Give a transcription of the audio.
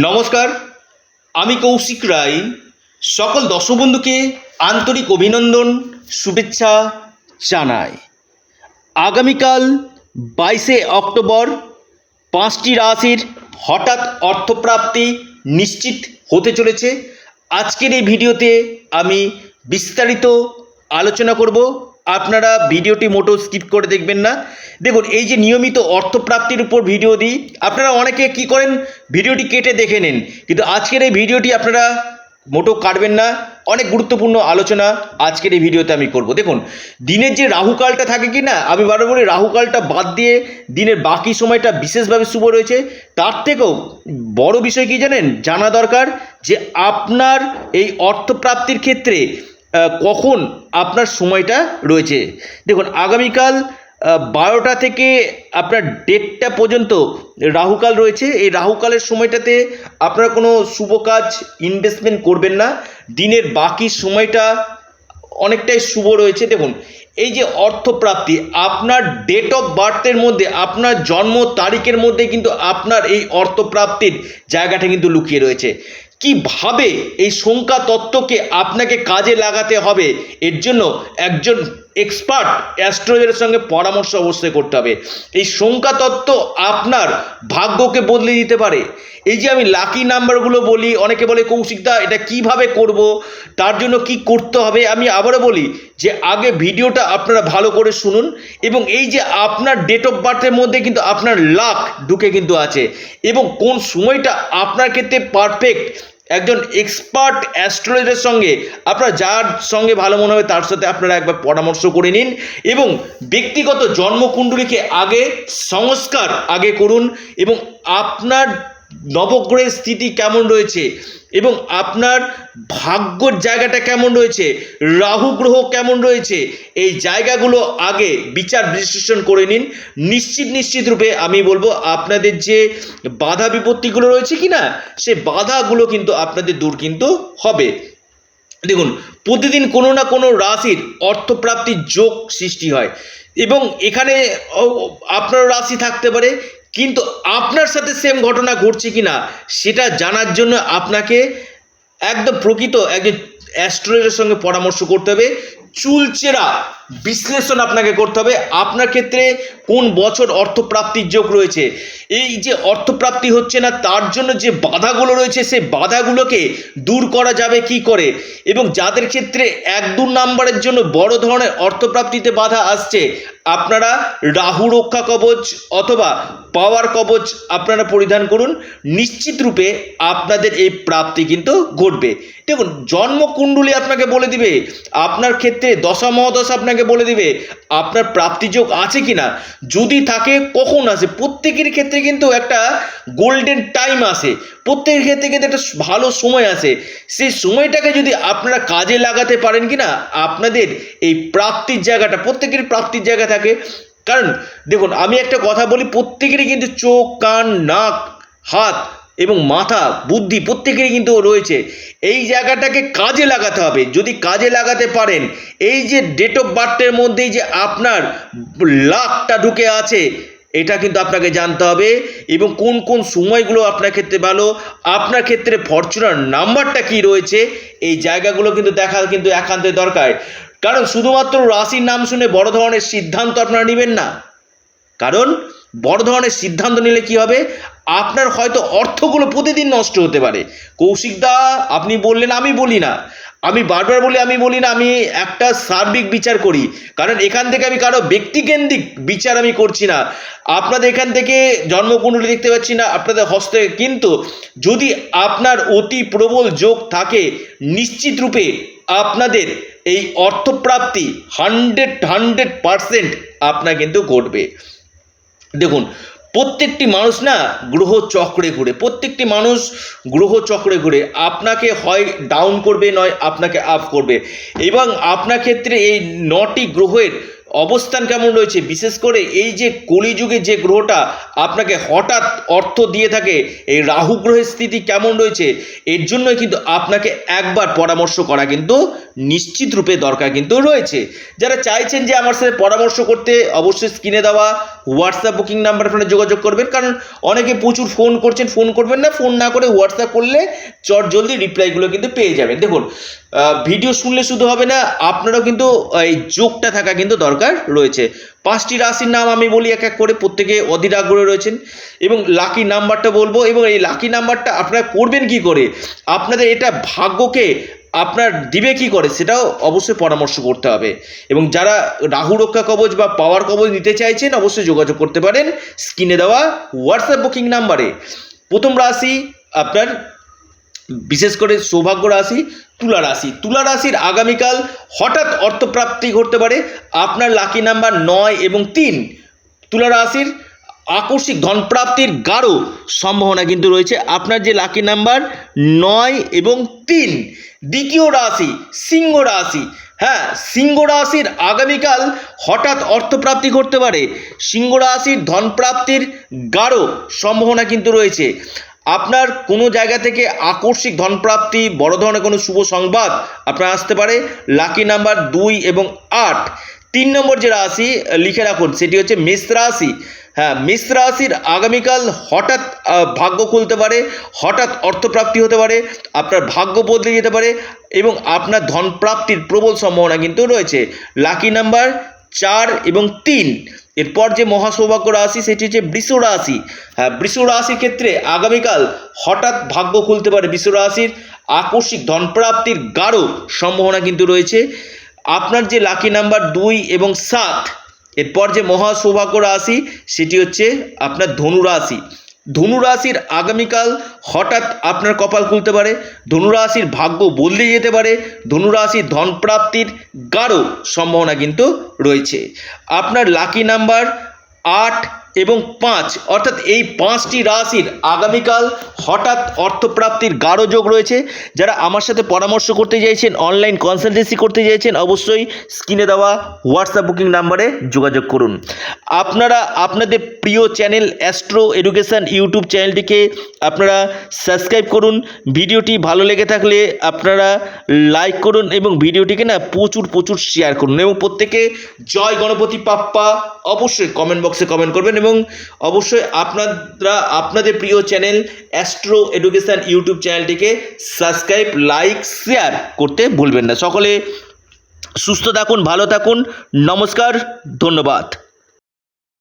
নমস্কার, আমি কৌশিক রায়। সকল দর্শক বন্ধুকে আন্তরিক অভিনন্দন, শুভেচ্ছা জানাই। আগামীকাল বাইশে অক্টোবর পাঁচটি রাশির হঠাৎ অর্থপ্রাপ্তি নিশ্চিত হতে চলেছে। আজকের এই ভিডিওতে আমি বিস্তারিত আলোচনা করব। আপনারা ভিডিওটি মোটো স্কিপ করে দেখবেন না। দেখুন, এই যে নিয়মিত অর্থপ্রাপ্তির উপর ভিডিও দিই, আপনারা অনেকে কি করেন? ভিডিওটি কেটে দেখে নেন। কিন্তু আজকের এই ভিডিওটি আপনারা মোটো কাটবেন না। অনেক গুরুত্বপূর্ণ আলোচনা আজকের এই ভিডিওতে আমি করব। দেখুন, দিনের যে রাহুকালটা থাকে কি না, আমি বারবার বলি রাহুকালটা বাদ দিয়ে দিনের বাকি সময়টা বিশেষভাবে শুভ রয়েছে। তার থেকেও বড় বিষয় কি জানেন? জানা দরকার যে আপনার এই অর্থপ্রাপ্তির ক্ষেত্রে কখন আপনার সময়টা রয়েছে? দেখুন, আগামীকাল বারোটা থেকে আপনার দেড়টা পর্যন্ত রাহুকাল রয়েছে। এই রাহুকালের সময়টাতে আপনারা কোনো শুভ কাজ ইনভেস্টমেন্ট করবেন না। দিনের বাকি সময়টা অনেকটাই শুভ রয়েছে। দেখুন, এই যে অর্থপ্রাপ্তি, আপনার ডেট অফ বার্থের মধ্যে, আপনার জন্ম তারিখের মধ্যে কিন্তু আপনার এই অর্থপ্রাপ্তির জায়গাটা কিন্তু লুকিয়ে রয়েছে। কীভাবে এই সংখ্যা তত্ত্বকে আপনাকে কাজে লাগাতে হবে? এর জন্য একজন এক্সপার্ট অ্যাস্ট্রোলজারের সঙ্গে পরামর্শ অবশ্যই করতে হবে। এই সংখ্যা তত্ত্ব আপনার ভাগ্যকে বদলে দিতে পারে। এই যে আমি লাকি নাম্বারগুলো বলি, অনেকে বলে কৌশিকদা এটা কীভাবে করব? তার জন্য কি করতে হবে? আমি আবারও বলি যে, আগে ভিডিওটা আপনারা ভালো করে শুনুন এবং এই যে আপনার ডেট অফ বার্থের মধ্যে কিন্তু আপনার লাক ঢুকে কিন্তু আছে এবং কোন সময়টা আপনার ক্ষেত্রে পারফেক্ট একজন এক্সপার্ট অ্যাস্ট্রোলজারের সঙ্গে, আপনার যার সঙ্গে ভালো মনে হবে তার সাথে আপনারা একবার পরামর্শ করে নিন এবং ব্যক্তিগত জন্মকুণ্ডলীকে আগে সংস্কার আগে করুন এবং আপনার নবগ্রহের স্থিতি কেমন রয়েছে? এবং আপনার ভাগ্যর জায়গাটা কেমন রয়েছে? রাহু গ্রহ কেমন রয়েছে? এই জায়গাগুলো আগে বিচার বিশ্লেষণ করে নিন। নিশ্চিত নিশ্চিত রূপে আমি বলব, আপনাদের যে বাধা বিপত্তিগুলো রয়েছে কি না সে বাধাগুলো কিন্তু আপনাদের দূর কিন্তু হবে। দেখুন, প্রতিদিন কোনো না কোনো রাশির অর্থপ্রাপ্তির যোগ সৃষ্টি হয়। এবং এখানে আপনার রাশি থাকতে পারে কিন্তু আপনার সাথে সেম ঘটনা ঘটছে কি না সেটা জানার জন্য আপনাকে একদম প্রকৃত একজন অ্যাস্ট্রোলজারের সঙ্গে পরামর্শ করতে হবে। চুলচেরা বিশ্লেষণ আপনাকে করতে হবে। আপনার ক্ষেত্রে কোন বছর অর্থপ্রাপ্তির যোগ রয়েছে? এই যে অর্থপ্রাপ্তি হচ্ছে না, তার জন্য যে বাধাগুলো রয়েছে সেই বাধাগুলোকে দূর করা যাবে কি করে? এবং যাদের ক্ষেত্রে এক দু নাম্বারের জন্য বড় ধরনের অর্থপ্রাপ্তিতে বাধা আসছে, আপনারা রাহু রক্ষা কবচ অথবা পাওয়ার কবচ আপনারা পরিধান করুন। নিশ্চিত রূপে আপনাদের এই প্রাপ্তি কিন্তু ঘটবে। দেখুন, জন্মকুণ্ডলী আপনাকে বলে দিবে, আপনার ক্ষেত্রে দশা মহাদশা আপনাকে বলে দিবে, আপনার প্রাপ্তিযোগ আছে কি না যদি থাকে, কখন আসে প্রত্যেকের ক্ষেত্রে কিন্তু একটা গোল্ডেন টাইম আসে প্রত্যেকের ক্ষেত্রে কিন্তু একটা ভালো সময় আসে সেই সময়টাকে যদি আপনারা কাজে লাগাতে পারেন কি না আপনাদের এই প্রাপ্তির জায়গাটা প্রত্যেকের প্রাপ্তির জায়গা থাকে। কারণ, দেখুন, আমি একটা কথা বলি, প্রত্যেকেরই কিন্তু চোখ, কান, নাক, হাত এবং মাথা, বুদ্ধি প্রত্যেকেরই কিন্তু রয়েছে। এই জায়গাটাকে কাজে লাগাতে হবে। যদি কাজে লাগাতে পারেন, এই যে ডেট অফ বার্থের মধ্যেই যে আপনার লাখটা ঢুকে আছে, এটা কিন্তু আপনাকে জানতে হবে এবং কোন কোন সময়গুলো আপনার ক্ষেত্রে ভালো, আপনার ক্ষেত্রে ফরচুনার নাম্বারটা কি রয়েছে, এই জায়গাগুলো কিন্তু দেখা কিন্তু একান্ত দরকার। কারণ শুধুমাত্র রাশির নাম শুনে বড় ধরনের সিদ্ধান্ত আপনারা নেবেন না। কারণ বড় ধরনের সিদ্ধান্ত নিলে কি হবে? আপনার হয়তো অর্থগুলো প্রতিদিন নষ্ট হতে পারে। কৌশিকদা আপনি বললেন, আমি বলি না। আমি বারবার বলি, আমি বলি না, আমি একটা সার্বিক বিচার করি। কারণ এখান থেকে আমি কারও ব্যক্তিকেন্দ্রিক বিচার আমি করছি না। আপনাদের এখান থেকে জন্মকুণ্ডলী দেখতে পাচ্ছি না, আপনাদের হস্তে। কিন্তু যদি আপনার অতি প্রবল যোগ থাকে, নিশ্চিত রূপে আপনাদের এই অর্থপ্রাপ্তি হান্ড্রেড হান্ড্রেড পারসেন্ট আপনার কিন্তু ঘটবে। দেখুন প্রত্যেকটি মানুষ না গ্রহ চক্রে ঘুরে, প্রত্যেকটি মানুষ গ্রহ চক্রে ঘুরে। আপনাকে হয় ডাউন করবে, নয় আপনাকে আপ করবে। এবং আপনার ক্ষেত্রে এই নটি গ্রহের অবস্থান কেমন রয়েছে? বিশেষ করে এই যে কলিযুগে যে গ্রহটা আপনাকে হঠাৎ অর্থ দিয়ে থাকে, এই রাহু গ্রহের স্থিতি কেমন রয়েছে? এর জন্যই কিন্তু আপনাকে একবার পরামর্শ করা কিন্তু নিশ্চিত রূপে দরকার কিন্তু রয়েছে। যারা চাইছেন যে আমার সাথে পরামর্শ করতে, অবশ্যই স্ক্রিনে দেওয়া হোয়াটসঅ্যাপ বুকিং নাম্বার ফোনে যোগাযোগ করবেন। কারণ অনেকে প্রচুর ফোন করছেন, ফোন করবেন না, ফোন না করে হোয়াটসঅ্যাপ করলে চট জলদি রিপ্লাইগুলো কিন্তু পেয়ে যাবেন। দেখুন ভিডিও শুনলে শুধু হবে না, আপনারও কিন্তু এই যোগটা থাকা কিন্তু দরকার রয়েছে। পাঁচটি রাশির নাম আমি বলি এক এক করে, প্রত্যেকে অধীর আগ্রহে রয়েছেন। এবং লাকি নাম্বারটা বলব, এবং এই লাকি নাম্বারটা আপনারা করবেন কি করে? আপনাদের এটা ভাগ্যকে আপনার দিবে কি করে, সেটাও অবশ্যই পরামর্শ করতে হবে। এবং যারা রাহু রক্ষা কবচ বা পাওয়ার কবচ নিতে চাইছেন, অবশ্যই যোগাযোগ করতে পারেন। স্ক্রিনে দেওয়া হোয়াটসঅ্যাপ বুকিং নাম্বারে প্রথম রাশি আপনার বিশেষ করে সৌভাগ্য রাশি, তুলা রাশি। তুলা রাশির আগামীকাল হঠাৎ অর্থপ্রাপ্তি ঘটতে পারে। আপনার লাকি নাম্বার নয় এবং তিন। তুলা রাশির আকস্মিক ধনপ্রাপ্তির গাঢ় সম্ভাবনা কিন্তু রয়েছে। আপনার যে লাকি নাম্বার নয় এবং তিন। দ্বিতীয় রাশি, সিংহ রাশি। হ্যাঁ সিংহ রাশির আগামীকাল হঠাৎ অর্থপ্রাপ্তি ঘটতে পারে। সিংহ রাশির ধনপ্রাপ্তির গাঢ় সম্ভাবনা কিন্তু রয়েছে। আপনার কোনো জায়গা থেকে আকস্মিক ধনপ্রাপ্তি, বড় ধরনের কোনো শুভ সংবাদ আপনার আসতে পারে। লাকি নাম্বার দুই এবং আট। তিন নম্বর যে রাশি, লিখে রাখুন, সেটি হচ্ছে মেষ রাশি। হ্যাঁ মেষ রাশির আগামীকাল হঠাৎ ভাগ্য খুলতে পারে, হঠাৎ অর্থপ্রাপ্তি হতে পারে, আপনার ভাগ্য বদলে যেতে পারে এবং আপনার ধনপ্রাপ্তির প্রবল সম্ভাবনা কিন্তু রয়েছে। লাকি নাম্বার চার এবং তিন। এরপর যে মহাসৌভাগ্য রাশি, সেটি হচ্ছে বৃষ রাশি। হ্যাঁ বৃষ রাশির ক্ষেত্রে আগামীকাল হঠাৎ ভাগ্য খুলতে পারে বৃষ রাশির। আকস্মিক ধনপ্রাপ্তির গাঢ় সম্ভাবনা কিন্তু রয়েছে। আপনার যে লাকি নাম্বার দুই এবং সাত, এরপর যে মহাসৌভাগ্য রাশি, সেটি হচ্ছে আপনার ধনু রাশি। ধনু রাশির আগামীকাল হঠাৎ আপনার কপাল খুলতে পারে। ধনুরাশির ভাগ্য বদলে যেতে পারে। ধনুরাশির ধন ধনপ্রাপ্তির গাঢ় সম্ভাবনা কিন্তু রয়েছে। আপনার লাকি নাম্বার আট এবং পাঁচ, অর্থাৎ এই পাঁচটি রাশির আগামীকাল হঠাৎ অর্থপ্রাপ্তির গাঢ় যোগ রয়েছে। যারা আমার সাথে পরামর্শ করতে চাইছেন অনলাইন কনসালটেন্সি করতে চাইছেন, অবশ্যই স্ক্রিনে দেওয়া হোয়াটসঅ্যাপ বুকিং নাম্বারে যোগাযোগ করুন। আপনারা, আপনাদের প্রিয় চ্যানেল অ্যাস্ট্রো এডুকেশান ইউটিউব চ্যানেলটিকে আপনারা সাবস্ক্রাইব করুন। ভিডিওটি ভালো লেগে থাকলে আপনারা লাইক করুন এবং ভিডিওটিকে না প্রচুর প্রচুর শেয়ার করুন। এবং প্রত্যেকে জয় গণপতি পাপ্পা অবশ্যই কমেন্ট বক্সে কমেন্ট করবেন এবং অবশ্যই আপনারা, আপনাদের প্রিয় চ্যানেল অ্যাস্ট্রো এডুকেশান ইউটিউব চ্যানেলটিকে সাবস্ক্রাইব, লাইক, শেয়ার করতে ভুলবেন না। সকলে সুস্থ থাকুন, ভালো থাকুন। নমস্কার, ধন্যবাদ।